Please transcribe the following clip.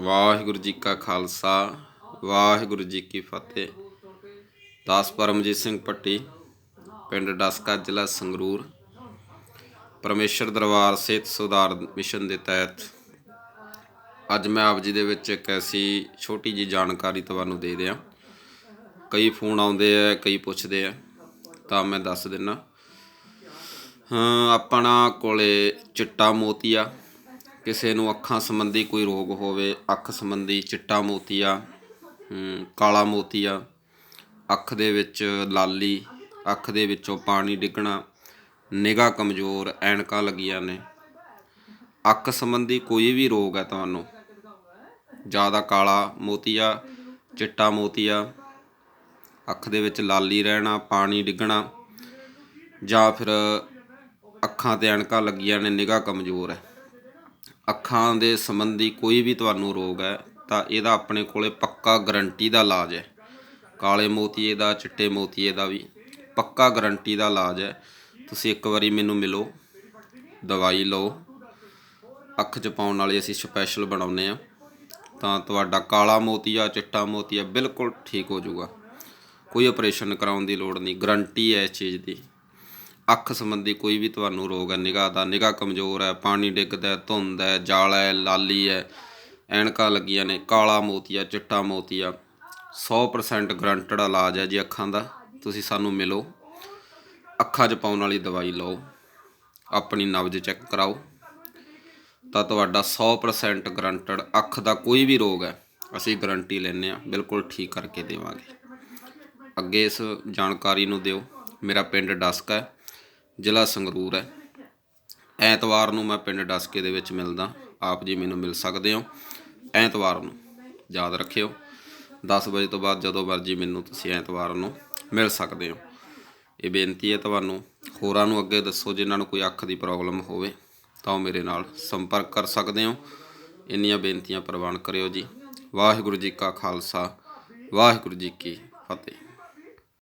ਵਾਹਿਗੁਰੂ ਜੀ ਕਾ ਖਾਲਸਾ, ਵਾਹਿਗੁਰੂ ਜੀ ਕੀ ਫਤਿਹ। ਦਾਸ ਪਰਮਜੀਤ ਸਿੰਘ ਪੱਟੀ ਪਿੰਡ ਡਸਕਾ ਜ਼ਿਲ੍ਹਾ ਸੰਗਰੂਰ। ਪਰਮੇਸ਼ਰ ਦਰਬਾਰ ਸਿਹਤ ਸੁਧਾਰ ਮਿਸ਼ਨ ਦੇ ਤਹਿਤ ਅੱਜ ਮੈਂ ਆਪ ਜੀ ਦੇ ਵਿੱਚ ਇੱਕ ਐਸੀ ਛੋਟੀ ਜੀ ਜਾਣਕਾਰੀ ਤੁਹਾਨੂੰ ਦੇ ਦਿਆਂ। ਕਈ ਫੋਨ ਆਉਂਦੇ ਆ, ਕਈ ਪੁੱਛਦੇ ਆ, ਤਾਂ ਮੈਂ ਦੱਸ ਦਿੰਨਾ। ਹਾਂ, ਆਪਣਾ ਕੋਲੇ ਚਿੱਟਾ ਮੋਤੀਆ। ਕਿਸੇ ਨੂੰ ਅੱਖਾਂ ਸੰਬੰਧੀ ਕੋਈ ਰੋਗ ਹੋਵੇ, ਅੱਖ ਸੰਬੰਧੀ ਚਿੱਟਾ ਮੋਤੀਆ ਕਾਲਾ ਮੋਤੀਆ, ਅੱਖ ਦੇ ਵਿੱਚ ਲਾਲੀ, ਅੱਖ ਦੇ ਵਿੱਚੋਂ ਪਾਣੀ ਡਿੱਗਣਾ, ਨਿਗਾਹ ਕਮਜ਼ੋਰ, ਐਨਕਾਂ ਲੱਗੀਆਂ ਨੇ। ਅੱਖ ਸੰਬੰਧੀ ਕੋਈ ਵੀ ਰੋਗ ਹੈ ਤੁਹਾਨੂੰ, ਜ਼ਿਆਦਾ ਕਾਲਾ ਮੋਤੀਆ, ਚਿੱਟਾ ਮੋਤੀਆ, ਅੱਖ ਦੇ ਵਿੱਚ ਲਾਲੀ ਰਹਿਣਾ, ਪਾਣੀ ਡਿੱਗਣਾ, ਜਾਂ ਫਿਰ ਅੱਖਾਂ ਤੇ ਐਨਕਾਂ ਲੱਗੀਆਂ ਨੇ, ਨਿਗਾਹ ਕਮਜ਼ੋਰ ਹੈ। ਅੱਖਾਂ ਦੇ ਸੰਬੰਧੀ ਕੋਈ ਵੀ ਤੁਹਾਨੂੰ ਰੋਗ ਹੈ, ਤਾਂ ਇਹਦਾ ਆਪਣੇ ਕੋਲੇ ਪੱਕਾ ਗਰੰਟੀ ਦਾ ਇਲਾਜ ਹੈ। ਕਾਲੇ ਮੋਤੀਏ ਦਾ, ਚਿੱਟੇ ਮੋਤੀਏ ਦਾ ਵੀ ਪੱਕਾ ਗਰੰਟੀ ਦਾ ਇਲਾਜ ਹੈ। ਤੁਸੀਂ ਇੱਕ ਵਾਰੀ ਮੈਨੂੰ ਮਿਲੋ, ਦਵਾਈ ਲਓ। ਅੱਖ 'ਚ ਪਾਉਣ ਵਾਲੀ ਅਸੀਂ ਸਪੈਸ਼ਲ ਬਣਾਉਨੇ ਆ ਤਾਂ ਤੁਹਾਡਾ ਕਾਲਾ ਮੋਤੀਆ, ਚਿੱਟਾ ਮੋਤੀਆ ਬਿਲਕੁਲ ਠੀਕ ਹੋ ਜਾਊਗਾ। ਕੋਈ ਆਪਰੇਸ਼ਨ ਕਰਾਉਣ ਦੀ ਲੋੜ ਨਹੀਂ ਗਰੰਟੀ ਹੈ ਇਸ ਚੀਜ਼ ਦੀ। ਅੱਖ ਸੰਬੰਧੀ ਕੋਈ ਵੀ ਤੁਹਾਨੂੰ ਰੋਗ ਹੈ, ਨਿਗਾਹ ਦਾ, ਨਿਗਾਹ ਕਮਜ਼ੋਰ ਹੈ, ਪਾਣੀ ਡਿੱਗਦਾ ਹੈ, ਧੁੰਦ ਹੈ, ਜਾਲਾ ਹੈ, ਲਾਲੀ ਹੈ, ਐਨਕਾਂ ਲੱਗੀਆਂ ਨੇ, ਕਾਲਾ ਮੋਤੀਆ ਚਿੱਟਾ ਮੋਤੀਆ 100% ਗਰੰਟਡ ਇਲਾਜ ਹੈ ਜੀ ਅੱਖਾਂ ਦਾ, ਤੁਸੀਂ ਸਾਨੂੰ ਮਿਲੋ, ਅੱਖਾਂ 'ਚ ਪਾਉਣ ਵਾਲੀ ਦਵਾਈ ਲਓ, ਆਪਣੀ ਨਬਜ਼ ਚੈੱਕ ਕਰਾਓ, ਤਾਂ ਤੁਹਾਡਾ 100% ਗਰੰਟਡ ਅੱਖ ਦਾ ਕੋਈ ਵੀ ਰੋਗ ਹੈ, ਅਸੀਂ ਗਰੰਟੀ ਲੈਂਦੇ ਆ ਬਿਲਕੁਲ ਠੀਕ ਕਰਕੇ ਦੇਵਾਂਗੇ। ਅੱਗੇ ਇਸ ਜਾਣਕਾਰੀ ਨੂੰ ਦਿਓ, ਮੇਰਾ ਪਿੰਡ ਡਸਕ ਹੈ ਜ਼ਿਲ੍ਹਾ ਸੰਗਰੂਰ ਹੈ। ਐਤਵਾਰ ਨੂੰ ਮੈਂ ਪਿੰਡ ਡਸਕੇ ਦੇ ਵਿੱਚ ਮਿਲਦਾ। ਆਪ ਜੀ ਮੈਨੂੰ ਮਿਲ ਸਕਦੇ ਹੋ। ਐਤਵਾਰ ਨੂੰ ਯਾਦ ਰੱਖਿਓ। 10 ਵਜੇ ਤੋਂ ਬਾਅਦ ਜਦੋਂ ਮਰਜ਼ੀ ਮੈਨੂੰ ਤੁਸੀਂ ਐਤਵਾਰ ਨੂੰ ਮਿਲ ਸਕਦੇ ਹੋ। ਇਹ ਬੇਨਤੀ ਹੈ ਤੁਹਾਨੂੰ। ਹੋਰਾਂ ਨੂੰ ਅੱਗੇ ਦੱਸੋ ਜਿਨ੍ਹਾਂ ਨੂੰ ਕੋਈ ਅੱਖ ਦੀ ਪ੍ਰੋਬਲਮ ਹੋਵੇ, ਤਾਂ ਉਹ ਮੇਰੇ ਨਾਲ ਸੰਪਰਕ ਕਰ ਸਕਦੇ ਹੋ। ਇੰਨੀਆਂ ਬੇਨਤੀਆਂ ਪ੍ਰਵਾਨ ਕਰਿਓ ਜੀ। ਵਾਹਿਗੁਰੂ ਜੀ ਕਾ ਖਾਲਸਾ, ਵਾਹਿਗੁਰੂ ਜੀ ਕੀ ਫਤਿਹ।